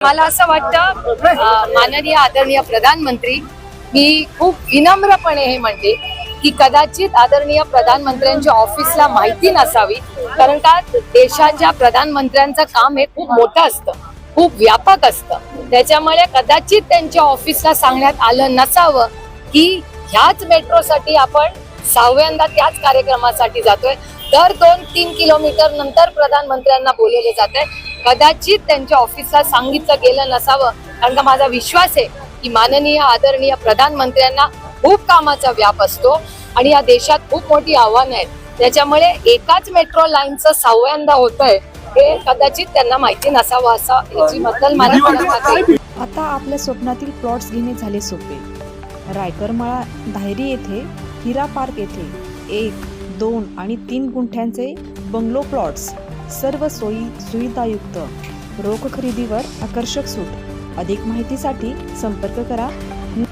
मला असं वाटतं माननीय आदरणीय प्रधानमंत्री मी खूप विनम्रपणे हे म्हणते की कदाचित आदरणीय प्रधानमंत्र्यांच्या ऑफिसला माहिती नसावी कारण का देशाच्या प्रधानमंत्र्यांचं काम हे खूप मोठं असतं खूप व्यापक असतं. त्याच्यामुळे कदाचित त्यांच्या ऑफिसला सांगण्यात आलं नसावं की ह्याच मेट्रोसाठी आपण सहाव्यांदा त्याच कार्यक्रमासाठी जातोय. दर दोन तीन किलोमीटर नंतर प्रधानमंत्र्यांना बोलवले जात आहे कदाचित त्यांच्या ऑफिसला सांगितलं गेलं नसावं. कारण का माझा विश्वास आहे की माननीय आदरणीय प्रधानमंत्र्यांना खूप कामाचा व्याप असतो आणि या देशात खूप मोठी आव्हानं आहेत. त्याच्यामुळे एकाच मेट्रो लाईनचं सहाव्यांदा होत आहे हे कदाचित त्यांना माहिती नसावं असं मला खात्री आहे. आता आपल्या स्वप्नातील प्लॉट्स घेणे झाले सोपे. रायकरमाळा धायरी येथे हिरा पार्क येथे एक दोन आणि तीन गुंठ्यांचे बंगलो प्लॉट्स सर्व सोयी सुविधायुक्त. रोख खरेदीवर आकर्षक सूट. अधिक माहितीसाठी संपर्क करा.